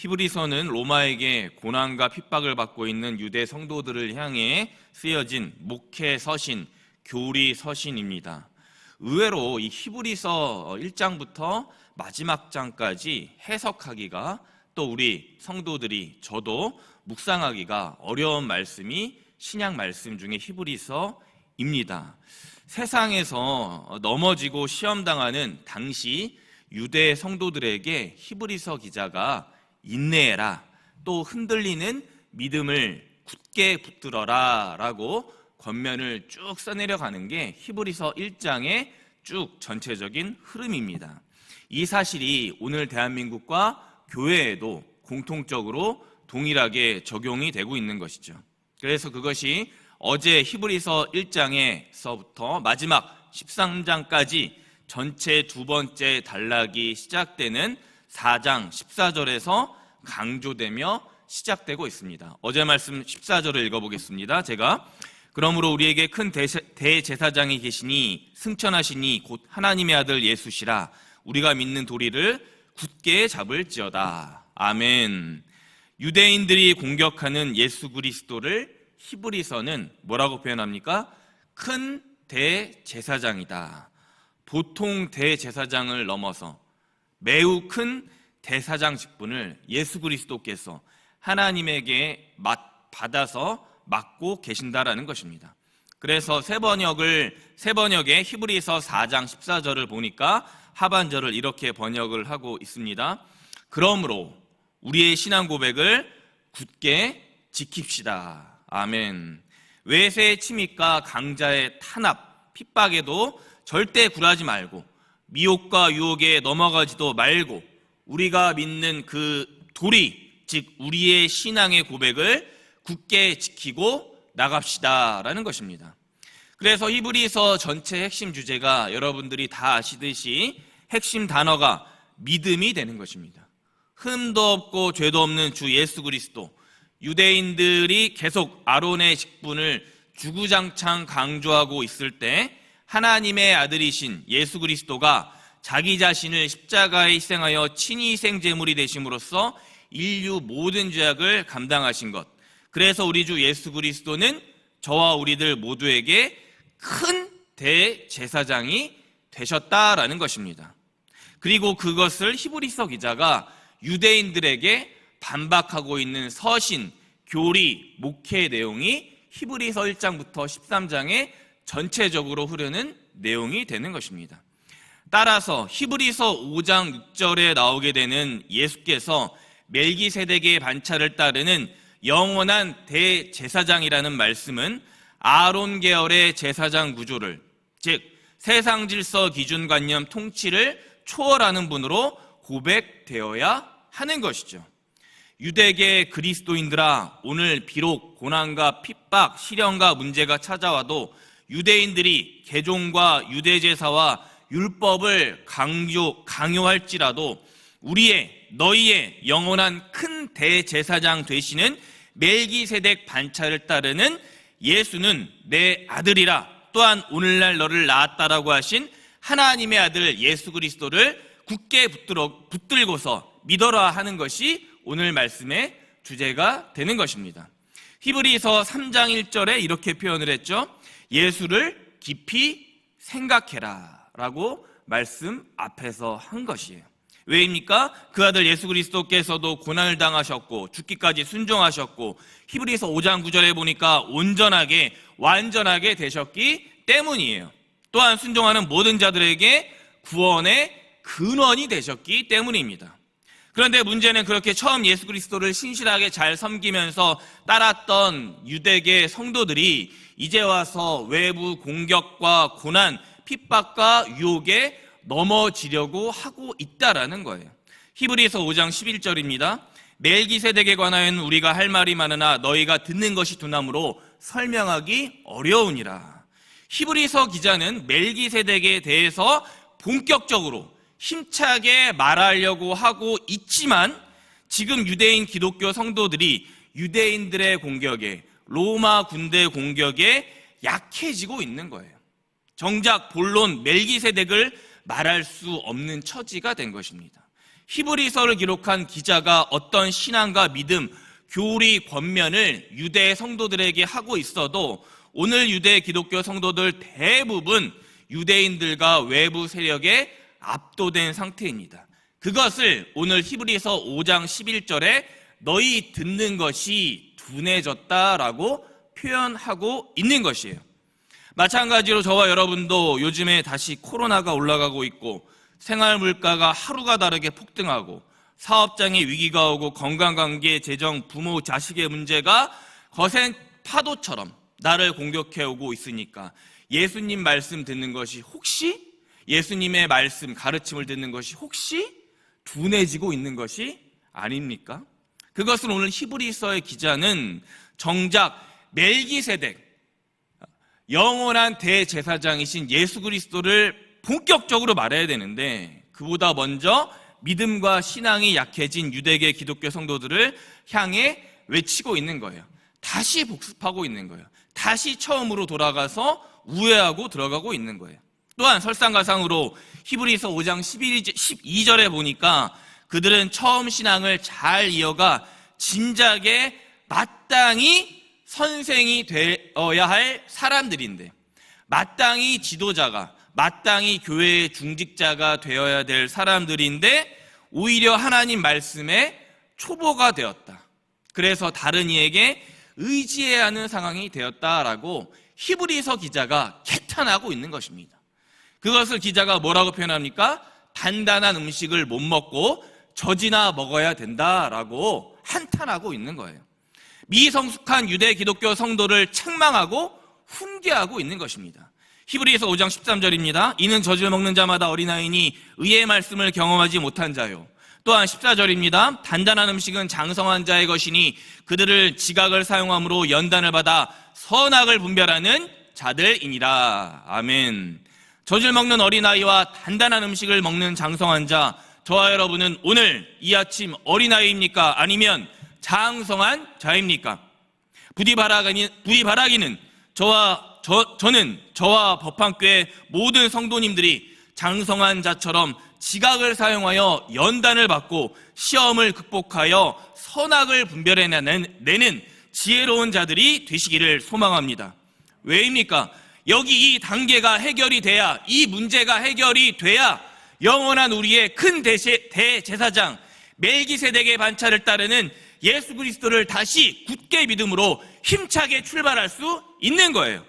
히브리서는 로마에게 고난과 핍박을 받고 있는 유대 성도들을 향해 쓰여진 목회 서신, 교리 서신입니다. 의외로 이 히브리서 1장부터 마지막 장까지 해석하기가 또 우리 성도들이 저도 묵상하기가 어려운 말씀이 신약 말씀 중에 히브리서입니다. 세상에서 넘어지고 시험당하는 당시 유대 성도들에게 히브리서 기자가 인내해라 또 흔들리는 믿음을 굳게 붙들어라 라고 권면을 쭉 써내려 가는 게 히브리서 1장의 쭉 전체적인 흐름입니다. 이 사실이 오늘 대한민국과 교회에도 공통적으로 동일하게 적용이 되고 있는 것이죠. 그래서 그것이 어제 히브리서 1장에서부터 마지막 13장까지 전체 두 번째 단락이 시작되는 4장 14절에서 강조되며 시작되고 있습니다. 어제 말씀 14절을 읽어보겠습니다. 제가 그러므로 우리에게 큰 대제사장이 계시니 승천하시니 곧 하나님의 아들 예수시라 우리가 믿는 도리를 굳게 잡을지어다. 아멘. 유대인들이 공격하는 예수 그리스도를 히브리서는 뭐라고 표현합니까? 큰 대제사장이다. 보통 대제사장을 넘어서 매우 큰 대사장 직분을 예수 그리스도께서 하나님에게 받아서 맡고 계신다라는 것입니다. 그래서 세 번역을 세 번역의 히브리서 4장 14절을 보니까 하반절을 이렇게 번역을 하고 있습니다. 그러므로 우리의 신앙 고백을 굳게 지킵시다. 아멘. 외세의 침입과 강자의 탄압, 핍박에도 절대 굴하지 말고 미혹과 유혹에 넘어가지도 말고 우리가 믿는 그 도리, 즉 우리의 신앙의 고백을 굳게 지키고 나갑시다라는 것입니다. 그래서 히브리서 전체 핵심 주제가 여러분들이 다 아시듯이 핵심 단어가 믿음이 되는 것입니다. 흠도 없고 죄도 없는 주 예수 그리스도. 유대인들이 계속 아론의 직분을 주구장창 강조하고 있을 때 하나님의 아들이신 예수 그리스도가 자기 자신을 십자가에 희생하여 친히 희생 제물이 되심으로써 인류 모든 죄악을 감당하신 것. 그래서 우리 주 예수 그리스도는 저와 우리들 모두에게 큰 대제사장이 되셨다라는 것입니다. 그리고 그것을 히브리서 기자가 유대인들에게 반박하고 있는 서신, 교리, 목회 내용이 히브리서 1장부터 13장에 전체적으로 흐르는 내용이 되는 것입니다. 따라서 히브리서 5장 6절에 나오게 되는 예수께서 멜기세덱의 반차를 따르는 영원한 대제사장이라는 말씀은 아론 계열의 제사장 구조를 즉 세상 질서 기준관념 통치를 초월하는 분으로 고백되어야 하는 것이죠. 유대계 그리스도인들아 오늘 비록 고난과 핍박, 시련과 문제가 찾아와도 유대인들이 개종과 유대 제사와 율법을 강조 강요할지라도 우리의 너희의 영원한 큰 대제사장 되시는 멜기세덱 반차를 따르는 예수는 내 아들이라 또한 오늘날 너를 낳았다라고 하신 하나님의 아들 예수 그리스도를 굳게 붙들어, 붙들고서 믿어라 하는 것이 오늘 말씀의 주제가 되는 것입니다. 히브리서 3장 1절에 이렇게 표현을 했죠. 예수를 깊이 생각해라 라고 말씀 앞에서 한 것이에요. 왜입니까? 그 아들 예수 그리스도께서도 고난을 당하셨고 죽기까지 순종하셨고 히브리서 5장 9절에 보니까 온전하게 완전하게 되셨기 때문이에요. 또한 순종하는 모든 자들에게 구원의 근원이 되셨기 때문입니다. 그런데 문제는 그렇게 처음 예수 그리스도를 신실하게 잘 섬기면서 따랐던 유대계 성도들이 이제 와서 외부 공격과 고난, 핍박과 유혹에 넘어지려고 하고 있다라는 거예요. 히브리서 5장 11절입니다. 멜기세덱에 관하여는 우리가 할 말이 많으나 너희가 듣는 것이 두나무로 설명하기 어려우니라. 히브리서 기자는 멜기세덱에 대해서 본격적으로 힘차게 말하려고 하고 있지만 지금 유대인 기독교 성도들이 유대인들의 공격에 로마 군대 공격에 약해지고 있는 거예요. 정작 본론 멜기세덱을 말할 수 없는 처지가 된 것입니다. 히브리서를 기록한 기자가 어떤 신앙과 믿음, 교리, 권면을 유대 성도들에게 하고 있어도 오늘 유대 기독교 성도들 대부분 유대인들과 외부 세력에 압도된 상태입니다. 그것을 오늘 히브리서 5장 11절에 너희 듣는 것이 둔해졌다라고 표현하고 있는 것이에요. 마찬가지로 저와 여러분도 요즘에 다시 코로나가 올라가고 있고 생활 물가가 하루가 다르게 폭등하고 사업장에 위기가 오고 건강관계, 재정, 부모, 자식의 문제가 거센 파도처럼 나를 공격해 오고 있으니까 예수님 말씀 듣는 것이 혹시 예수님의 말씀 가르침을 듣는 것이 혹시 둔해지고 있는 것이 아닙니까? 그것을 오늘 히브리서의 기자는 정작 멜기세덱 영원한 대제사장이신 예수 그리스도를 본격적으로 말해야 되는데 그보다 먼저 믿음과 신앙이 약해진 유대계 기독교 성도들을 향해 외치고 있는 거예요. 다시 복습하고 있는 거예요. 다시 처음으로 돌아가서 우회하고 들어가고 있는 거예요. 또한 설상가상으로 히브리서 5장 12절에 보니까 그들은 처음 신앙을 잘 이어가 진작에 마땅히 선생이 되어야 할 사람들인데 마땅히 지도자가 마땅히 교회의 중직자가 되어야 될 사람들인데 오히려 하나님 말씀에 초보가 되었다. 그래서 다른 이에게 의지해야 하는 상황이 되었다라고 히브리서 기자가 개탄하고 있는 것입니다. 그것을 기자가 뭐라고 표현합니까? 단단한 음식을 못 먹고 젖이나 먹어야 된다라고 한탄하고 있는 거예요. 미성숙한 유대 기독교 성도를 책망하고 훈계하고 있는 것입니다. 히브리서 5장 13절입니다. 이는 젖을 먹는 자마다 어린아이니 의의 말씀을 경험하지 못한 자요. 또한 14절입니다. 단단한 음식은 장성한 자의 것이니 그들을 지각을 사용함으로 연단을 받아 선악을 분별하는 자들이니라. 아멘. 젖을 먹는 어린아이와 단단한 음식을 먹는 장성한 자, 저와 여러분은 오늘 이 아침 어린아이입니까? 아니면 장성한 자입니까? 부디 바라기는, 부디 바라기는 저와 저, 저는 저와 법한교회 모든 성도님들이 장성한 자처럼 지각을 사용하여 연단을 받고 시험을 극복하여 선악을 분별해내는 내는 지혜로운 자들이 되시기를 소망합니다. 왜입니까? 여기 이 단계가 해결이 돼야 이 문제가 해결이 돼야 영원한 우리의 큰 대세, 대제사장 멜기세덱의 반차를 따르는 예수 그리스도를 다시 굳게 믿음으로 힘차게 출발할 수 있는 거예요.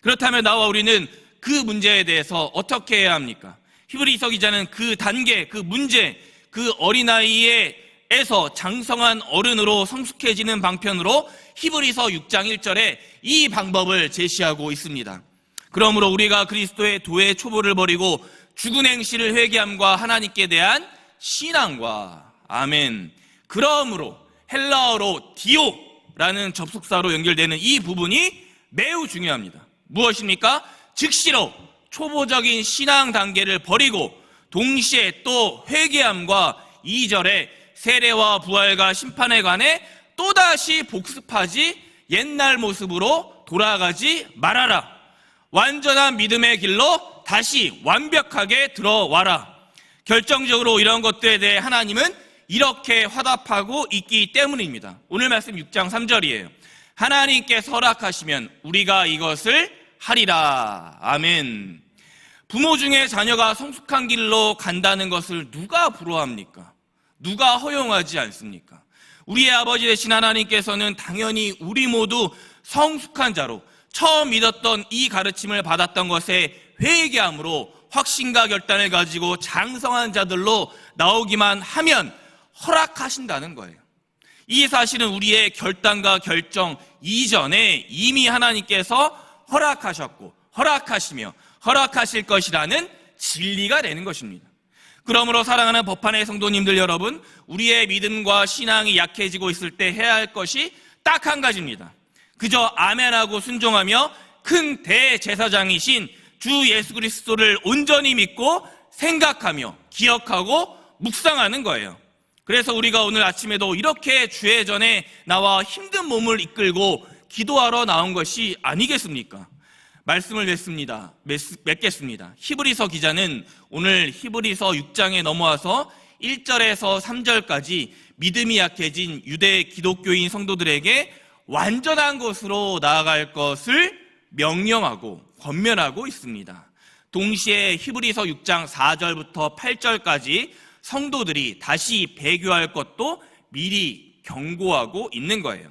그렇다면 나와 우리는 그 문제에 대해서 어떻게 해야 합니까? 히브리서 기자는 그 단계, 그 문제, 그 어린아이에서 장성한 어른으로 성숙해지는 방편으로 히브리서 6장 1절에 이 방법을 제시하고 있습니다. 그러므로 우리가 그리스도의 도의 초보를 버리고 죽은 행실을 회개함과 하나님께 대한 신앙과 아멘. 그러므로 헬라어로 디오라는 접속사로 연결되는 이 부분이 매우 중요합니다. 무엇입니까? 즉시로 초보적인 신앙 단계를 버리고 동시에 또 회개함과 2절에 세례와 부활과 심판에 관해 또다시 복습하지 옛날 모습으로 돌아가지 말아라. 완전한 믿음의 길로 다시 완벽하게 들어와라. 결정적으로 이런 것들에 대해 하나님은 이렇게 화답하고 있기 때문입니다. 오늘 말씀 6장 3절이에요. 하나님께 설악하시면 우리가 이것을 하리라. 아멘. 부모 중에 자녀가 성숙한 길로 간다는 것을 누가 부러워합니까? 누가 허용하지 않습니까? 우리의 아버지 되신 하나님께서는 당연히 우리 모두 성숙한 자로 처음 믿었던 이 가르침을 받았던 것에 회개함으로 확신과 결단을 가지고 장성한 자들로 나오기만 하면 허락하신다는 거예요. 이 사실은 우리의 결단과 결정 이전에 이미 하나님께서 허락하셨고 허락하시며 허락하실 것이라는 진리가 되는 것입니다. 그러므로 사랑하는 법한의 성도님들 여러분, 우리의 믿음과 신앙이 약해지고 있을 때 해야 할 것이 딱 한 가지입니다. 그저 아멘하고 순종하며 큰 대제사장이신 주 예수 그리스도를 온전히 믿고 생각하며 기억하고 묵상하는 거예요. 그래서 우리가 오늘 아침에도 이렇게 주의 전에 나와 힘든 몸을 이끌고 기도하러 나온 것이 아니겠습니까? 말씀을 맺습니다. 맺, 겠습니다 히브리서 기자는 오늘 히브리서 6장에 넘어와서 1절에서 3절까지 믿음이 약해진 유대 기독교인 성도들에게 완전한 것으로 나아갈 것을 명령하고 권면하고 있습니다. 동시에 히브리서 6장 4절부터 8절까지 성도들이 다시 배교할 것도 미리 경고하고 있는 거예요.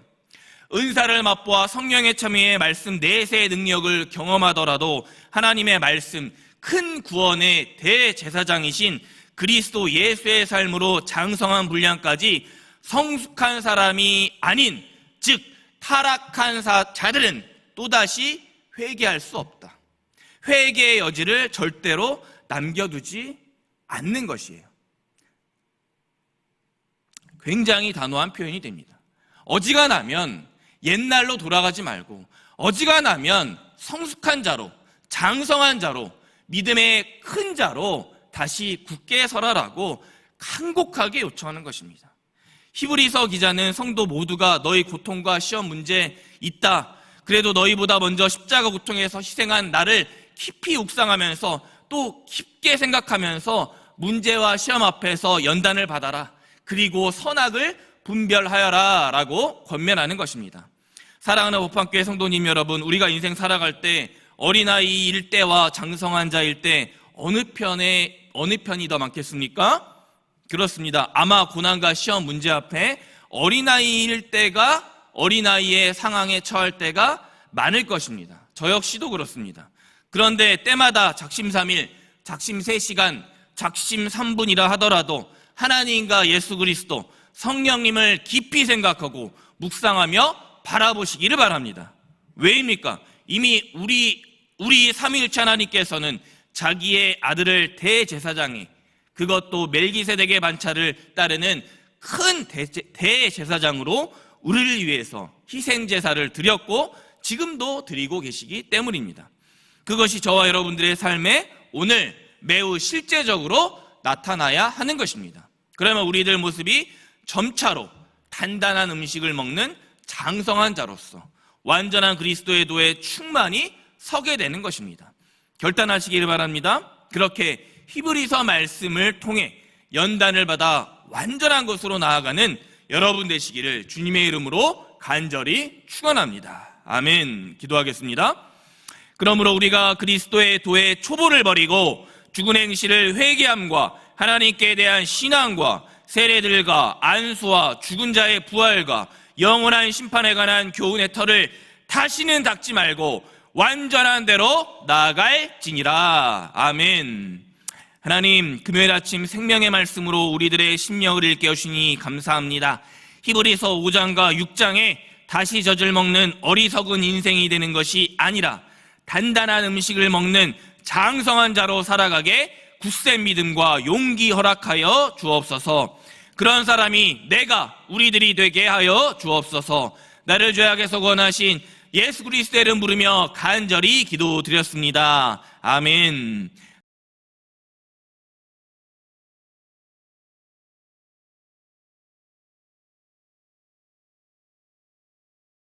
은사를 맛보아 성령의 참여의 말씀 내세의 능력을 경험하더라도 하나님의 말씀 큰 구원의 대제사장이신 그리스도 예수의 삶으로 장성한 분량까지 성숙한 사람이 아닌 즉 타락한 사- 자들은 또다시 회개할 수 없다. 회개의 여지를 절대로 남겨두지 않는 것이에요. 굉장히 단호한 표현이 됩니다. 어지간하면 옛날로 돌아가지 말고 어지간하면 성숙한 자로 장성한 자로 믿음의 큰 자로 다시 굳게 서라라고 간곡하게 요청하는 것입니다. 히브리서 기자는 성도 모두가 너희 고통과 시험 문제 있다. 그래도 너희보다 먼저 십자가 고통에서 희생한 나를 깊이 묵상하면서 또 깊게 생각하면서 문제와 시험 앞에서 연단을 받아라. 그리고 선악을 분별하여라. 라고 권면하는 것입니다. 사랑하는 법학교의 성도님 여러분, 우리가 인생 살아갈 때 어린아이일 때와 장성한 자일 때 어느 편에, 어느 편이 더 많겠습니까? 그렇습니다. 아마 고난과 시험 문제 앞에 어린아이일 때가 어린아이의 상황에 처할 때가 많을 것입니다. 저 역시도 그렇습니다. 그런데 때마다 작심 3일, 작심 3시간, 작심 3분이라 하더라도 하나님과 예수 그리스도 성령님을 깊이 생각하고 묵상하며 바라보시기를 바랍니다. 왜입니까? 이미 우리 우리 삼위일체 하나님께서는 자기의 아들을 대제사장에 그것도 멜기세덱의 반차를 따르는 큰 대제, 대제사장으로 우리를 위해서 희생 제사를 드렸고 지금도 드리고 계시기 때문입니다. 그것이 저와 여러분들의 삶에 오늘 매우 실제적으로 나타나야 하는 것입니다. 그러면 우리들 모습이 점차로 단단한 음식을 먹는 장성한 자로서 완전한 그리스도의 도에 충만히 서게 되는 것입니다. 결단하시기를 바랍니다. 그렇게 히브리서 말씀을 통해 연단을 받아 완전한 것으로 나아가는 여러분 되시기를 주님의 이름으로 간절히 축원합니다. 아멘. 기도하겠습니다. 그러므로 우리가 그리스도의 도에 초보를 버리고 죽은 행실을 회개함과 하나님께 대한 신앙과 세례들과 안수와 죽은 자의 부활과 영원한 심판에 관한 교훈의 털을 다시는 닦지 말고 완전한 대로 나아갈지니라. 아멘. 하나님, 금요일 아침 생명의 말씀으로 우리들의 심령을 일깨우시니 감사합니다. 히브리서 5장과 6장에 다시 젖을 먹는 어리석은 인생이 되는 것이 아니라 단단한 음식을 먹는 장성한 자로 살아가게 굳센 믿음과 용기 허락하여 주옵소서. 그런 사람이 내가 우리들이 되게 하여 주옵소서. 나를 죄악에서 권하신 예수 그리스도의 이름 부르며 간절히 기도드렸습니다. 아멘.